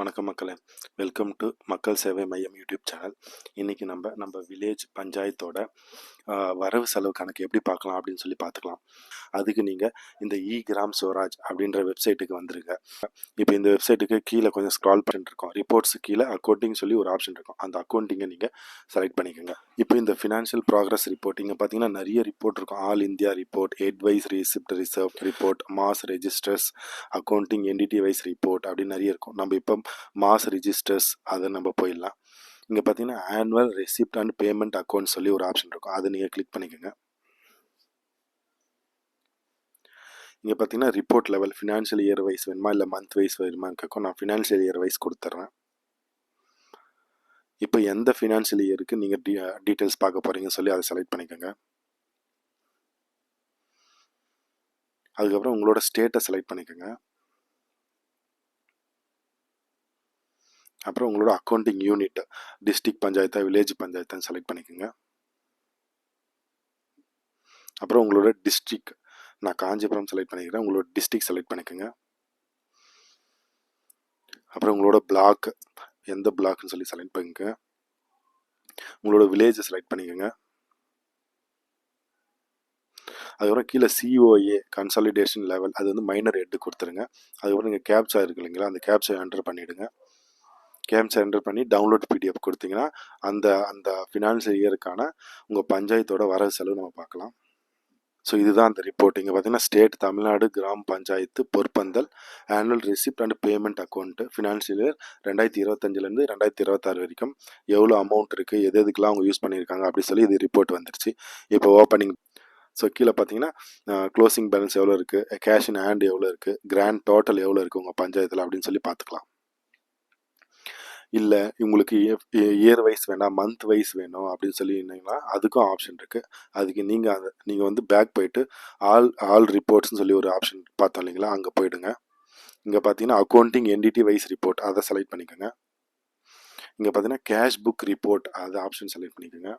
வணக்கம் மக்களே. Welcome to மக்கள் சேவை மையம் யூடியூப் சேனல். இன்றைக்கி நம்ம நம்ம வில்லேஜ் பஞ்சாயத்தோட வரவு செலவு கணக்கு எப்படி பார்க்கலாம் அப்படின்னு சொல்லி பார்த்துக்கலாம். அதுக்கு நீங்கள் இந்த இ கிராம் ஸ்வராஜ் அப்படின்ற வெப்சைட்டுக்கு வந்துருங்க. இப்போ இந்த வெப்சைட்டுக்கு கீழே கொஞ்சம் ஸ்க்ரால் பண்ணிட்டு இருக்கோம். ரிப்போர்ட்ஸ் கீழே அக்கௌண்டிங் சொல்லி ஒரு ஆப்ஷன் இருக்கும். அந்த அக்கௌண்டிங்கை நீங்கள் செலக்ட் பண்ணிக்கோங்க. இப்போ இந்த ஃபினான்ஷியல் ப்ராக்ரஸ் ரிப்போர்ட் இங்கே பார்த்தீங்கன்னா நிறைய ரிப்போர்ட் இருக்கும். All India report headwise receipt reserve report mass registers accounting entity wise report அப்படின்னு நிறைய இருக்கும். நம்ம இப்போ மாஸ் ரிஜிஸ்டர்ஸ் அதை நம்ம போயிடலாம். இங்கே பார்த்தீங்கன்னா annual receipt and payment account சொல்லி ஒரு ஆப்ஷன் இருக்கும். அதை நீங்கள் கிளிக் பண்ணிக்கோங்க. இங்கே பார்த்தீங்கன்னா report level financial year wise வேணுமா? இல்லை மந்த் வைஸ் வேணுமான்னு கேட்கும். நான் ஃபினான்ஷியல் இயர் வைஸ் கொடுத்துட்றேன் இப்போ எந்த ஃபினான்ஷியல் இயருக்கு நீங்கள் டீ டீட்டெயில்ஸ் பார்க்க போகிறீங்கன்னு சொல்லி அதை செலக்ட் பண்ணிக்கோங்க. அதுக்கப்புறம் உங்களோட ஸ்டேட்டை செலக்ட் பண்ணிக்கோங்க. அப்புறம் உங்களோட அக்கௌண்டிங் யூனிட் டிஸ்ட்ரிக்ட் பஞ்சாயத்தா வில்லேஜ் பஞ்சாயத்தான்னு செலக்ட் பண்ணிக்கோங்க. அப்புறம் உங்களோட டிஸ்ட்ரிக் நான் காஞ்சிபுரம் செலக்ட் பண்ணிக்கிறேன். உங்களோட டிஸ்ட்ரிக் செலக்ட் பண்ணிக்கோங்க. அப்புறம் உங்களோட பிளாக் எந்த பிளாக்னு சொல்லி செலக்ட் பண்ணிக்கோங்க. உங்களோட வில்லேஜை செலக்ட் பண்ணிக்கோங்க. அதுக்கப்புறம் கீழே சிஓஏ கன்சாலிடேஷன் லெவல் அது வந்து மைனர் ஹெட்டு கொடுத்துருங்க. அதுக்கப்புறம் நீங்கள் கேப்சா இருக்கு இல்லைங்களா அந்த கேப்சா என்டர் பண்ணிவிடுங்க கேம்ப் என்டர் பண்ணி டவுன்லோட் பிடிஎஃப் கொடுத்தீங்கன்னா அந்த அந்த ஃபினான்ஷியல் இயருக்கான உங்கள் பஞ்சாயத்தோட வரவு செலவு நம்ம பார்க்கலாம். ஸோ இதுதான் அந்த ரிப்போர்ட் இங்கே பார்த்தீங்கன்னா ஸ்டேட் தமிழ்நாடு கிராம panchayat Porpandal annual receipt and payment account financial year ரெண்டாயிரத்தி இருபத்தஞ்சிலேருந்து ரெண்டாயிரத்தி இருபத்தாறு வரைக்கும் எவ்வளோ அமௌண்ட் இருக்குது எது எதுக்கெலாம் அவங்க யூஸ் பண்ணியிருக்காங்க அப்படின்னு சொல்லி இது ரிப்போர்ட் வந்துருச்சு. இப்போ ஓப்பனிங் ஸோ கீழே பார்த்தீங்கன்னா க்ளோசிங் பேலன்ஸ் எவ்வளோ இருக்குது கேஷ் இன் ஹேண்ட் எவ்வளோ இருக்குது கிராண்ட் டோட்டல் எவ்வளோ இருக்குது உங்கள் பஞ்சாயத்தில் அப்படின்னு சொல்லி பார்த்துக்கலாம். இல்லை உங்களுக்கு இயர் வைஸ் வேணாம் மந்த் வைஸ் வேணும் அப்படின்னு சொல்லி இருந்தீங்கன்னா அதுக்கும் ஆப்ஷன் இருக்குது அதுக்கு நீங்கள் அந்த நீங்கள் வந்து பேக் போயிட்டு ஆல் ஆல் ரிப்போர்ட்ஸ்னு சொல்லி ஒரு ஆப்ஷன் பார்த்தோம் இல்லைங்களா அங்கே போயிடுங்க. இங்கே பார்த்தீங்கன்னா அக்கௌண்டிங் என்டிடி வைஸ் ரிப்போர்ட் அதை செலக்ட் பண்ணிக்கோங்க. இங்கே பார்த்தீங்கன்னா கேஷ் புக் ரிப்போர்ட் அது ஆப்ஷன் செலக்ட் பண்ணிக்கோங்க.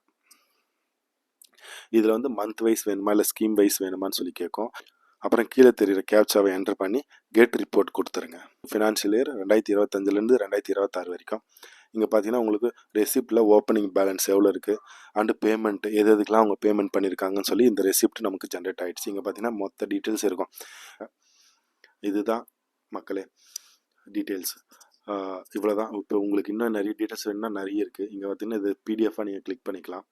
இதில் வந்து மந்த் வைஸ் வேணுமா இல்லை ஸ்கீம் வைஸ் வேணுமான்னு சொல்லி கேட்கும். அப்புறம் கீழே தெரியுற கேப்சாவை என்டர் பண்ணி கேட் ரிப்போர்ட் கொடுத்துருங்க. ஃபினான்ஷியல் இயர் ரெண்டாயிரத்தி இருபத்தஞ்சிலேருந்து ரெண்டாயிரத்தி இருபத்தாறு வரைக்கும். இங்கே பார்த்தீங்கன்னா உங்களுக்கு ரெசிப்டில் ஓப்பனிங் பேலன்ஸ் எவ்வளோ இருக்குது அண்டு பேமெண்ட் எது எதுக்கெலாம் அவங்க பேமெண்ட் பண்ணியிருக்காங்கன்னு சொல்லி இந்த ரெசிப்ட் நமக்கு ஜென்ரேட் ஆகிடுச்சு இங்கே பார்த்தீங்கன்னா மொத்த டீட்டெயில்ஸ் இருக்கும். இதுதான் மக்களே டீட்டெயில்ஸ் இவ்வளோ தான் இப்போ உங்களுக்கு இன்னும் நிறைய டீட்டெயில்ஸ் வேணும்னா நிறைய இருக்குது இங்கே பார்த்தீங்கன்னா இது பிடிஎஃபாக நீங்கள் கிளிக் பண்ணிக்கலாம்.